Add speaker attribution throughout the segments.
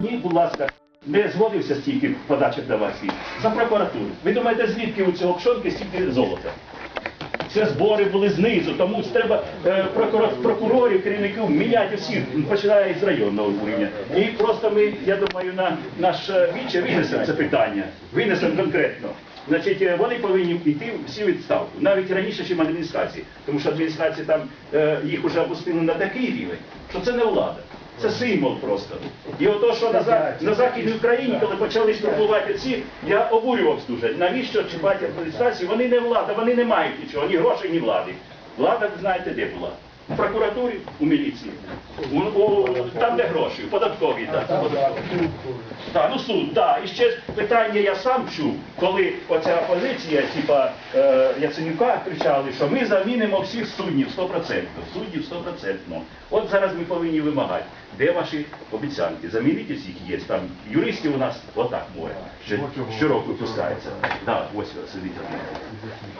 Speaker 1: Скажіть, будь ласка, не згодився стільки подачок давати? За прокуратуру. Ви думаєте, звідки у цього пшонки стільки золота? Це збори були знизу, тому треба е, прокурор- прокурорів, керівників міняти всіх, починає з районного рівня. І просто ми, я думаю, на наш е, віче винесемо це питання, винесемо конкретно. Значить, е, вони повинні йти всі відставку, навіть раніше, ніж адміністрації. Тому що адміністрації там е, їх вже опустили на такий рівень, що це не влада. Це символ просто. І ото, що на, За- на Західній Україні, коли почали штурмувати ці, я обурювався дуже. Навіщо чіпати адміністрацію? Вони не влада, вони не мають нічого, ні грошей, ні влади. Влада, ви знаєте, де була? У прокуратурі, у міліції. У, у, там, де гроші, у податковій. Так, податковій. Ну суд, так. І ще питання я сам чув, коли оця опозиція, типа е, Яценюка, кричали, що ми замінимо всіх суддів 100%. Суддів 100%. От зараз ми повинні вимагати. Де ваші обіцянки? Замінити всіх є. Там юристів у нас отак море. Щороку випускається. Так, ось сидить.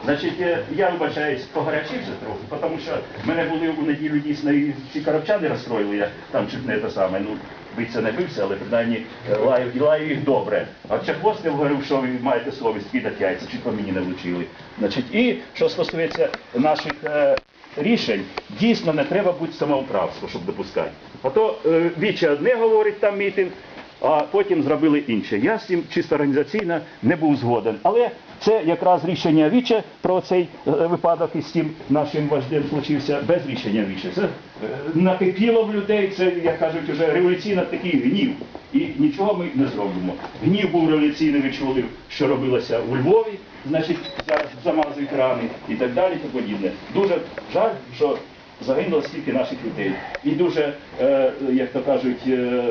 Speaker 1: Значить, е, я вибачаюсь, погарячився трохи, тому що в мене були у неділю дійсно і ці коробчани розстроїли, я там чуть не те саме. Ну, биться не бився, але принаймні е, лаю, і лаю їх добре. А Чахвостів говорив, що ви маєте совість кидати яйця, чи по мені не влучили. Значить, і що стосується наших е, рішень, дійсно не треба бути самоуправство, щоб допускати. А то е, Віче одне говорить там мітинг, а потім зробили інше. Я з цим чисто організаційно не був згоден. Але це якраз рішення Віче про цей е, випадок із тим нашим вождем случився без рішення Віче. Це е, накипіло в людей, це, як кажуть, вже революційно такий гнів. І нічого ми не зробимо. Гнів був революційний, ви що робилося у Львові, значить, зараз замазують рани і так далі, і подібне. Дуже жаль, що загинуло стільки наших людей. І дуже, е, як то кажуть, е,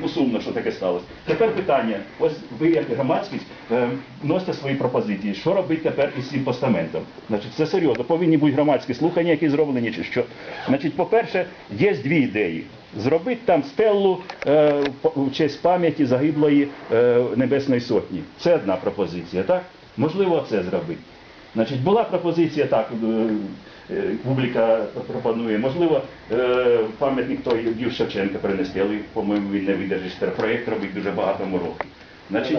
Speaker 1: ну сумно, що таке сталося. Тепер питання. Ось ви, як громадськість, е, вносите свої пропозиції. Що робити тепер із цим постаментом? Значить, це серйозно. Повинні бути громадські слухання, які зроблені, чи що. Значить, по-перше, є дві ідеї. Зробити там стелу е, в честь пам'яті загиблої е, Небесної Сотні. Це одна пропозиція, так? Можливо, це зробити. Значить, була пропозиція так, е, е, публіка пропонує, можливо, е, пам'ятник той Юрію Шевченка принести, але, по-моєму, він не видержить проєкт робить дуже багато років. Значить,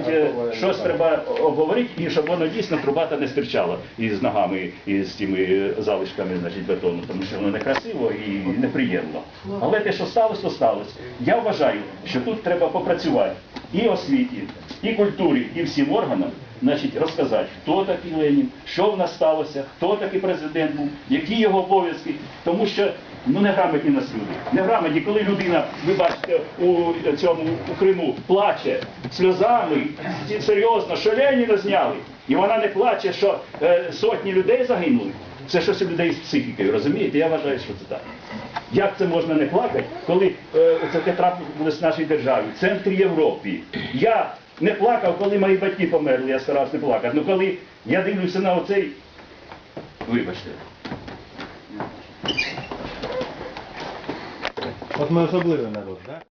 Speaker 1: щось треба обговорити, і щоб воно дійсно трубата не стирчала із ногами, і з цими залишками значить, бетону, тому що воно некрасиво і неприємно. Але те, що сталося, то сталося. Я вважаю, що тут треба попрацювати і освіті, і культурі, і всім органам, значить, розказати, хто такий Ленін, що в нас сталося, хто такий президент був, які його обов'язки, тому що ну неграмотні нас люди. Неграмотні, коли людина, ви бачите, у цьому у Криму плаче сльозами, серйозно, що Леніна зняли, і вона не плаче, що е, сотні людей загинули. Це щось у людей з психікою, розумієте? Я вважаю, що це так. Як це можна не плакати, коли е, це трапилось в нашій державі, в центрі Європи? Я не плакав, коли мої батьки померли, я старався не плакати. Ну коли я дивлюся на оцей, вибачте.
Speaker 2: От ми особливий народ, так?